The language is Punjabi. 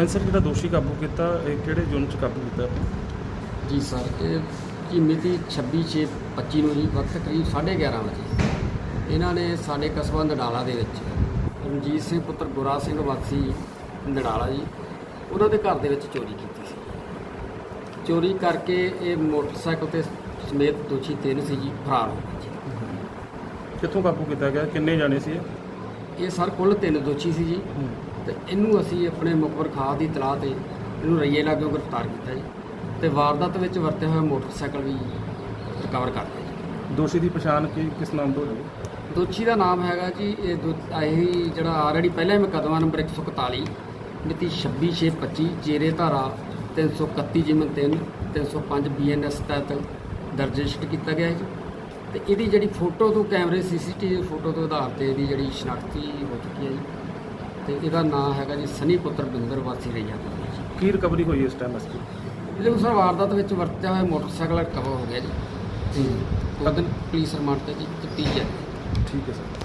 ਹਾਂਜੀ ਸਰ ਜਿਹੜਾ ਦੋਸ਼ੀ ਕਾਬੂ ਕੀਤਾ ਇਹ ਕਿਹੜੇ ਜੁਰਮ ਚ ਕਾਬੂ ਕੀਤਾ? ਜੀ ਸਰ ਇਹ ਜੀ ਮਿਤੀ 26/6/25 ਨੂੰ ਜੀ ਵਕਤ ਕਰੀਬ 11:30 ਵਜੇ। ਇਹਨਾਂ ਨੇ ਸਾਡੇ ਕਸਬਾ ਨਡਾਲਾ ਦੇ ਵਿੱਚ ਰਣਜੀਤ ਸਿੰਘ ਪੁੱਤਰ ਗੁਰਾ ਸਿੰਘ ਵਾਸੀ ਨਡਾਲਾ ਜੀ ਉਹਨਾਂ ਦੇ ਘਰ ਦੇ ਵਿੱਚ ਚੋਰੀ ਕੀਤੀ ਸੀ। ਚੋਰੀ ਕਰਕੇ ਇਹ ਮੋਟਰਸਾਈਕਲ ਤੇ ਸਮੇਤ ਦੋਸ਼ੀ ਤਿੰਨ ਸੀ ਜੀ ਫਰਾਰ ਹੋ ਗਏ ਜੀ। ਕਿੱਥੋਂ ਕਾਬੂ ਕੀਤਾ ਗਿਆ? ਕਿੰਨੇ ਜਾਣੇ ਸੀ ਇਹ? ਇਹ ਸਰ ਕੁੱਲ ਤਿੰਨ ਦੋਸ਼ੀ ਸੀ ਜੀ। ਤੇ ਇਹਨੂੰ ਅਸੀਂ ਆਪਣੇ ਮੁਖਬਰ ਖਾਸ ਦੀ ਤਲਾਹ ਤੇ ਇਹਨੂੰ ਰਈਏ ਲਾਗਿਓ ਗ੍ਰਿਫਤਾਰ ਕੀਤਾ ਜੀ। ਤੇ ਵਾਰਦਾਤ ਵਿੱਚ ਵਰਤਿਆ ਹੋਇਆ ਮੋਟਰਸਾਈਕਲ ਵੀ ਰਿਕਵਰ ਕਰ ਲਿਆ ਦੋਸ਼ੀ ਦੀ ਪਛਾਣ ਕੀ ਕਿਸ ਨਾਮ ਤੋਂ ਹੋਈ ਦੋਸ਼ੀ ਦਾ ਨਾਮ ਹੈਗਾ ਜੀ ਇਹ ਦੋ- ਇਹੀ ਜਿਹੜਾ ਆਲਰੇਡੀ ਪਹਿਲਾਂ ਹੀ ਮੁਕੱਦਮਾ ਨੰਬਰ 141 ਮਿਤੀ 26/6/25 ਜੇਰੇ ਧਾਰਾ 331 ਜਿਮਨ 3 305 ਬੀਐਨਐਸ ਤਹਿਤ ਦਰਜ ਰਜਿਸਟਰ ਕੀਤਾ ਗਿਆ ਹੈ ਜੀ। ਤੇ ਇਹਦੀ ਜਿਹੜੀ ਫੋਟੋ ਤੋਂ ਕੈਮਰੇ ਸੀਸੀਟੀਵੀ ਫੋਟੋ ਤੋਂ ਆਧਾਰ ਤੇ ਇਹਦੀ ਜਿਹੜੀ ਸ਼ਨਾਖਤੀ ਹੋ ਚੁੱਕੀ ਹੈ ਜੀ। ਤੇ ਇਹਦਾ ਨਾਮ ਹੈਗਾ ਜੀ ਸਨੀ ਪੁੱਤਰ ਬਿੰਦਰ ਵਾਸੀ ਰਈਆ ਦਾ। ਜੀ ਕੀ ਰਿਕਵਰੀ ਹੋਈ ਇਸ ਟਾਈਮ ਅਸਲੀ ਇਹਦੇ ਅਨੁਸਾਰ ਵਾਰਦਾਤ ਵਿੱਚ ਵਰਤਿਆ ਹੋਇਆ ਮੋਟਰਸਾਈਕਲ ਰਿਕਵਰ ਹੋ ਗਿਆ ਜੀ। ਤੇ ਉਹਦਨ ਪੁਲਿਸ ਰਿਮਾਂਡ ਤੇ ਜੀ ਤਫਤੀਸ਼ ਜਾਰੀ ਹੈ ਠੀਕ ਹੈ ਸਰ।